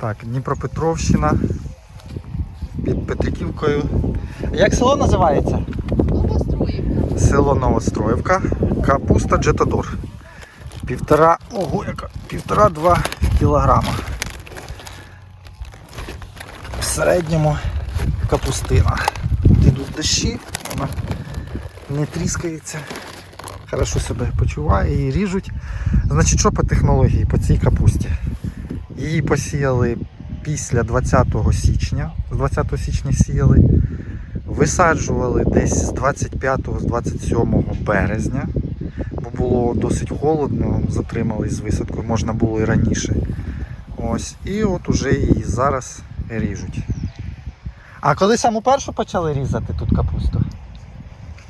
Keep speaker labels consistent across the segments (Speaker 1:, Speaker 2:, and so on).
Speaker 1: Так, Дніпропетровщина. Під Петриківкою. Як село називається?
Speaker 2: Новостроївка.
Speaker 1: Село Новостроївка. Капуста Джетадор. Півтора, ого, яка, півтора-два кілограма. В середньому капустина. Йдуть дощі, вона не тріскається. Хорошо себе почуває і ріжуть. Значить, що по технології по цій капусті? Її посіяли після 20 січня. З 20 січня сіяли. Висаджували десь з 25 з 27 березня, бо було досить холодно, затримались з висадкою, можна було і раніше. Ось, і от уже її зараз ріжуть. А коли саму першу почали різати тут капусту?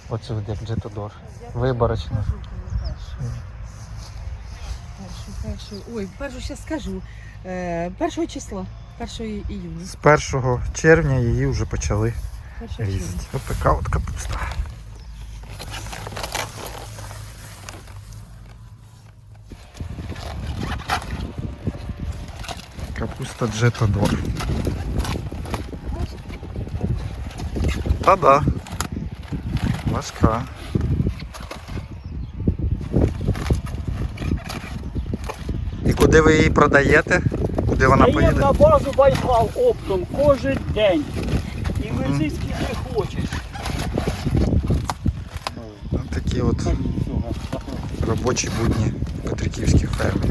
Speaker 1: Оцю, як Джетодор. Виборочно.
Speaker 2: Першу. Ой, першу ще скажу. Е, першого числа. 1 іюня.
Speaker 1: З 1 червня її вже почали
Speaker 2: Першого
Speaker 1: різати. Ось така от капуста. Капуста Джетадор. Та-да. Важка. І куди ви її продаєте? Куди вона
Speaker 3: Даємо
Speaker 1: поїде?
Speaker 3: на базу Байкал оптом кожен день. І вези скільки хочеш.
Speaker 1: Ось такі от робочі будні Петриківських фермі.